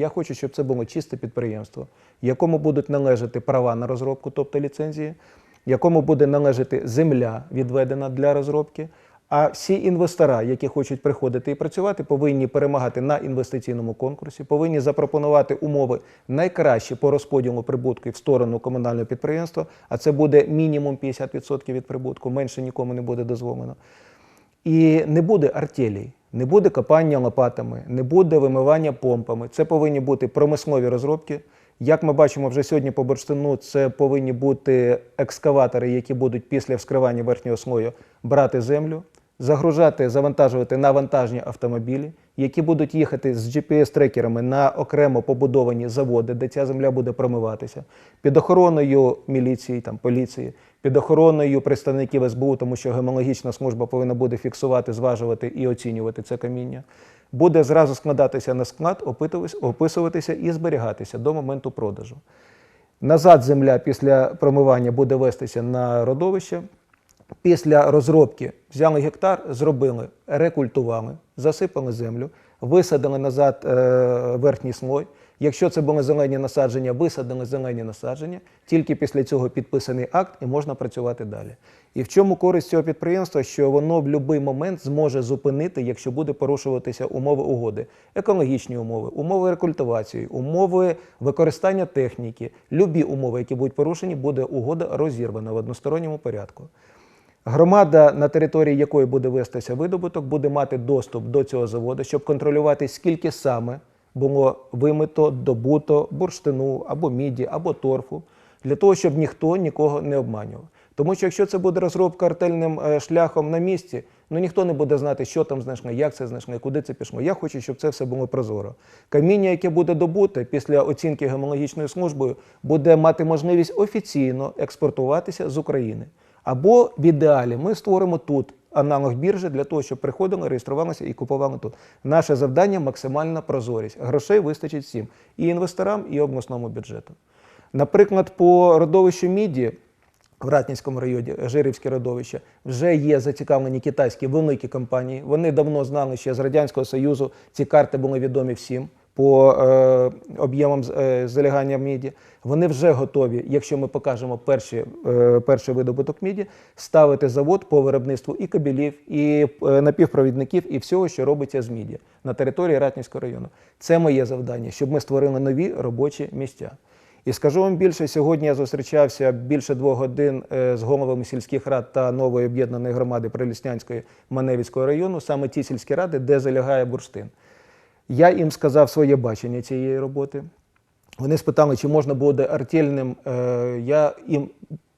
Я хочу, щоб це було чисте підприємство, якому будуть належати права на розробку, тобто ліцензії, якому буде належати земля, відведена для розробки. А всі інвестора, які хочуть приходити і працювати, повинні перемагати на інвестиційному конкурсі, повинні запропонувати умови найкращі по розподілу прибутку в сторону комунального підприємства. А це буде мінімум 50% від прибутку, менше нікому не буде дозволено. І не буде артелій, не буде копання лопатами, не буде вимивання помпами. Це повинні бути промислові розробки. Як ми бачимо вже сьогодні по бурштину, це повинні бути екскаватори, які будуть після вскривання верхнього слою брати землю, загружати, завантажувати на вантажні автомобілі, які будуть їхати з GPS-трекерами на окремо побудовані заводи, де ця земля буде промиватися, під охороною міліції, там, поліції, під охороною представників СБУ, тому що гемологічна служба повинна буде фіксувати, зважувати і оцінювати це каміння. Буде зразу складатися на склад, описуватися і зберігатися до моменту продажу. Назад земля після промивання буде вестися на родовище. Після розробки взяли гектар, зробили, рекультували, засипали землю, висадили назад е, верхній слой. Якщо це були зелені насадження, висадили зелені насадження. Тільки після цього підписаний акт і можна працювати далі. І в чому користь цього підприємства, що воно в будь-який момент зможе зупинити, якщо буде порушуватися умови угоди, екологічні умови, умови рекультивації, умови використання техніки, любі умови, які будуть порушені, буде угода розірвана в односторонньому порядку. Громада, на території якої буде вестися видобуток, буде мати доступ до цього заводу, щоб контролювати, скільки саме було вимито, добуто бурштину або міді, або торфу, для того, щоб ніхто нікого не обманював. Тому що якщо це буде розробка артельним е, шляхом на місці, ну ніхто не буде знати, що там знайшли, як це знайшли, куди це пішло. Я хочу, щоб це все було прозоро. Каміння, яке буде добуте після оцінки гемологічною службою, буде мати можливість офіційно експортуватися з України. Або в ідеалі ми створимо тут аналог біржі для того, щоб приходили, реєструвалися і купували тут. Наше завдання максимальна прозорість. Грошей вистачить всім і інвесторам, і обласному бюджету. Наприклад, по родовищу міді в Ратнівському районі, Жирівське родовище, вже є зацікавлені китайські великі компанії. Вони давно знали ще з Радянського Союзу. Ці карти були відомі всім по е, об'ємам е, залягання міді. Вони вже готові, якщо ми покажемо перші, е, перший видобуток міді, ставити завод по виробництву і кабелів, і е, напівпровідників, і всього, що робиться з міді на території Ратнівського району. Це моє завдання, щоб ми створили нові робочі місця. І скажу вам більше, сьогодні я зустрічався більше двох годин з головами сільських рад та нової об'єднаної громади Приліснянської Маневицького району, саме ті сільські ради, де залягає бурштин. Я їм сказав своє бачення цієї роботи. Вони спитали, чи можна буде артельним. Е, Я їм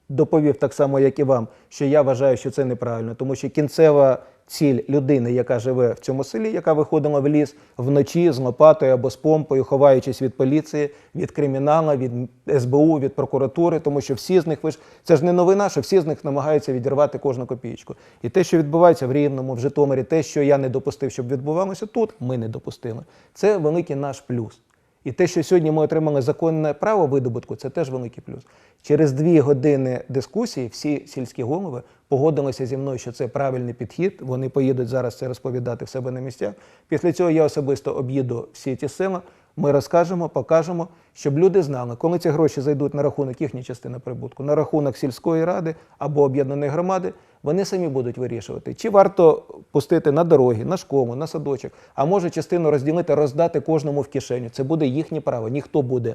доповів так само, як і вам, що я вважаю, що це неправильно, тому що кінцева ціль людини, яка живе в цьому селі, яка виходила в ліс вночі з лопатою або з помпою, ховаючись від поліції, від криміналу, від СБУ, від прокуратури, тому що всі з них ви ж це ж не новина, що всі з них намагаються відірвати кожну копійку. І те, що відбувається в Рівному, в Житомирі, те, що я не допустив, щоб відбувалося тут, ми не допустили. Це великий наш плюс. І те, що сьогодні ми отримали законне право видобутку, це теж великий плюс. Через дві години дискусії всі сільські голови погодилися зі мною, що це правильний підхід. Вони поїдуть зараз це розповідати в себе на місцях. Після цього я особисто об'їду всі ті села. Ми розкажемо, покажемо, щоб люди знали, коли ці гроші зайдуть на рахунок їхньої частини прибутку, на рахунок сільської ради або об'єднаної громади, вони самі будуть вирішувати, чи варто пустити на дороги, на школу, на садочок, а може частину розділити, роздати кожному в кишеню. Це буде їхнє право. Ніхто буде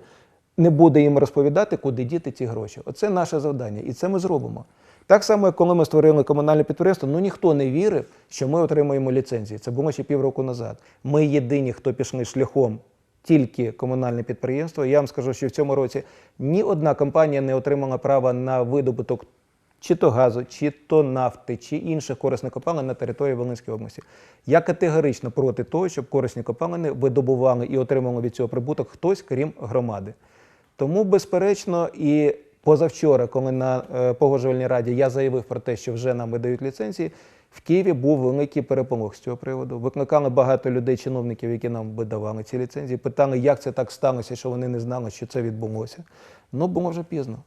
не буде їм розповідати, куди діти ці гроші. Оце наше завдання, і це ми зробимо. Так само, як коли ми створили комунальне підприємство, ну ніхто не вірив, що ми отримаємо ліцензії. Це було ще півроку назад. Ми єдині, хто пішли шляхом тільки комунальне підприємство. Я вам скажу, що в цьому році ні одна компанія не отримала права на видобуток чи то газу, чи то нафти, чи інших корисних копалин на території Волинської області. Я категорично проти того, щоб корисні копалини видобували і отримували від цього прибуток хтось, крім громади. Тому, безперечно, і позавчора, коли на е, погоджувальній раді я заявив про те, що вже нам видають ліцензії, в Києві був великий переполох з цього приводу. Викликали багато людей, чиновників, які нам видавали ці ліцензії, питали, як це так сталося, що вони не знали, що це відбулося. Ну, було вже пізно.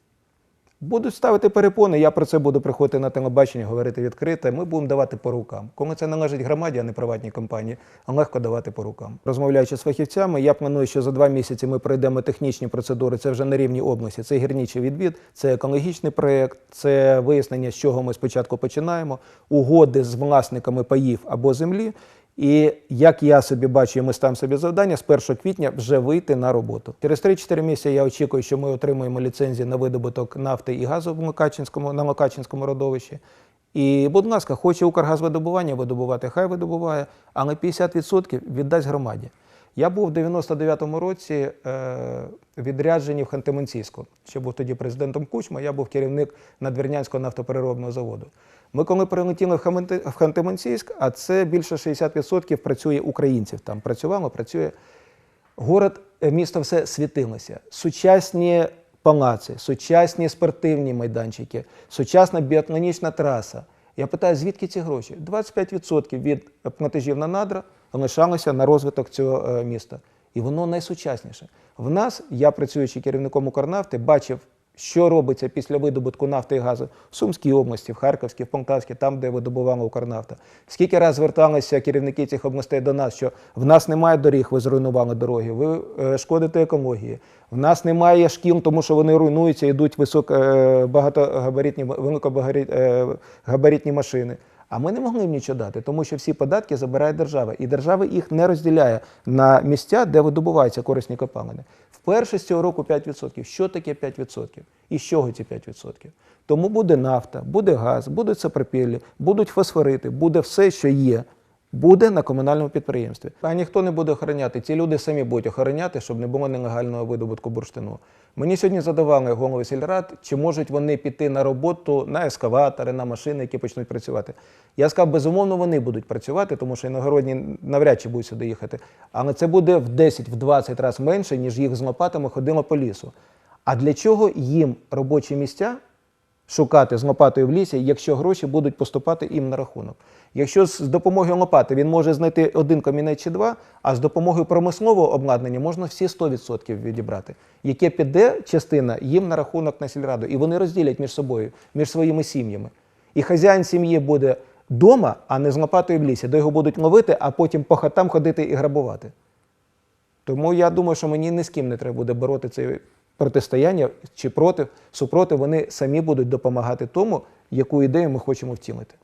Будуть ставити перепони, я про це буду приходити на телебачення, говорити відкрито. Ми будемо давати по рукам. Коли це належить громаді, а не приватній компанії, легко давати по рукам. Розмовляючи з фахівцями, я планую, що за два місяці ми пройдемо технічні процедури. Це вже на рівні області. Це гірничий відвід, це екологічний проєкт, це вияснення, з чого ми спочатку починаємо, угоди з власниками паїв або землі. І як я собі бачу, і ми ставимо собі завдання з 1 квітня вже вийти на роботу. Через 3-4 місяці я очікую, що ми отримуємо ліцензії на видобуток нафти і газу в Локачинському, на Локачинському родовищі. І, будь ласка, хоче Укргазвидобування видобувати, хай видобуває, але 50% віддасть громаді. Я був в 99-му році е, відряджені в Ханти-Мансійську. Ще був тоді президентом Кучма, я був керівник Надвірнянського нафтопереробного заводу. Ми коли прилетіли в Ханти-Мансійськ, а це більше 60% працює українців. Там працювало, працює. Город, е, місто все світилося. Сучасні палаци, сучасні спортивні майданчики, сучасна біатлонічна траса. Я питаю, звідки ці гроші? 25% від платежів на надра лишалося на розвиток цього е, міста. І воно найсучасніше. В нас, я працюючи керівником Укрнафти, бачив, що робиться після видобутку нафти і газу в Сумській області, в Харківській, в Полтавській, там, де видобувала Укрнафта. Скільки раз зверталися керівники цих областей до нас, що в нас немає доріг, ви зруйнували дороги, ви е, шкодите екології. В нас немає шкіл, тому що вони руйнуються, йдуть високо, е, багатогабаритні, великогабаритні машини. А ми не могли їм нічого дати, тому що всі податки забирає держава, і держава їх не розділяє на місця, де видобуваються корисні копалини. Вперше з цього року 5%. Що таке 5%? І з чого ці 5%? Тому буде нафта, буде газ, будуть сапропіллі, будуть фосфорити, буде все, що є. Буде на комунальному підприємстві. А ніхто не буде охороняти. Ці люди самі будуть охороняти, щоб не було нелегального видобутку бурштину. Мені сьогодні задавали голови сільрад, чи можуть вони піти на роботу на ескаватори, на машини, які почнуть працювати. Я сказав, безумовно, вони будуть працювати, тому що іногородні навряд чи будуть сюди їхати. Але це буде в 10-20 разів менше, ніж їх з лопатами ходило по лісу. А для чого їм робочі місця шукати з лопатою в лісі, якщо гроші будуть поступати їм на рахунок. Якщо з допомогою лопати він може знайти один камінець чи два, а з допомогою промислового обладнання можна всі 100% відібрати, яке піде частина їм на рахунок на сільраду, і вони розділять між собою, між своїми сім'ями. І хазяїн сім'ї буде вдома, а не з лопатою в лісі, де його будуть ловити, а потім по хатам ходити і грабувати. Тому я думаю, що мені ні з ким не треба буде бороти це протистояння чи проти, супроти, вони самі будуть допомагати тому, яку ідею ми хочемо втілити.